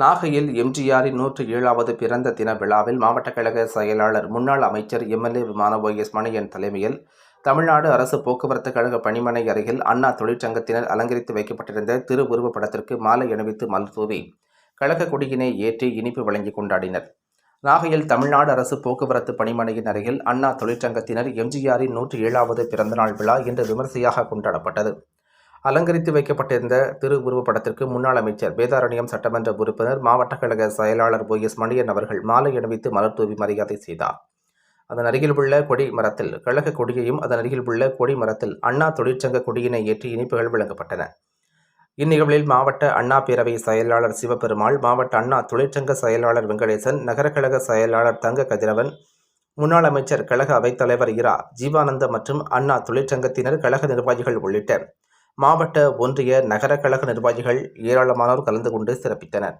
நாகையில் எம்ஜிஆரின் நூற்று ஏழாவது பிறந்த தின விழாவில் மாவட்ட கழக செயலாளர் முன்னாள் அமைச்சர் எம்எல்ஏ விமான ஒய்எஸ் மணியன் தலைமையில் தமிழ்நாடு அரசு போக்குவரத்து கழக பணிமனை அருகில் அண்ணா தொழிற்சங்கத்தினர் அலங்கரித்து வைக்கப்பட்டிருந்த திருவுருவப் படத்திற்கு மாலை அணிவித்து மலர் தூவி கழக கொடியினை ஏற்றி இனிப்பு வழங்கி கொண்டாடினர். நாகையில் தமிழ்நாடு அரசு போக்குவரத்து பணிமனையின் அருகில் அண்ணா தொழிற்சங்கத்தினர் எம்ஜிஆரின் நூற்று ஏழாவது பிறந்தநாள் விழா இன்று விமர்சையாக கொண்டாடப்பட்டது. அலங்கரித்து வைக்கப்பட்டிருந்த திருவுருவப் படத்திற்கு முன்னாள் அமைச்சர் வேதாரண்யம் சட்டமன்ற உறுப்பினர் மாவட்ட கழக செயலாளர் ஓ. எஸ். மணியன் அவர்கள் மாலை அணிவித்து மலர் தூவி மரியாதை செய்தார். அதன் அருகில் உள்ள கொடி மரத்தில் கழக கொடியையும் அதன் அருகில் உள்ள கொடி மரத்தில் அண்ணா தொழிற்சங்க கொடியினை ஏற்றி இனிப்புகள் வழங்கப்பட்டன. இந்நிகழ்வில் மாவட்ட அண்ணா பேரவை செயலாளர் சிவபெருமாள் மாவட்ட அண்ணா தொழிற்சங்க செயலாளர் வெங்கடேசன் நகர கழக செயலாளர் தங்க கதிரவன் முன்னாள் அமைச்சர் கழக அவைத்தலைவர் இரா. ஜீவானந்த மற்றும் அண்ணா தொழிற்சங்கத்தினர் கழக நிர்வாகிகள் உள்ளிட்ட மாவட்ட ஒன்றிய நகர கழக நிர்வாகிகள் ஏராளமானோர் கலந்து கொண்டு சிறப்பித்தனர்.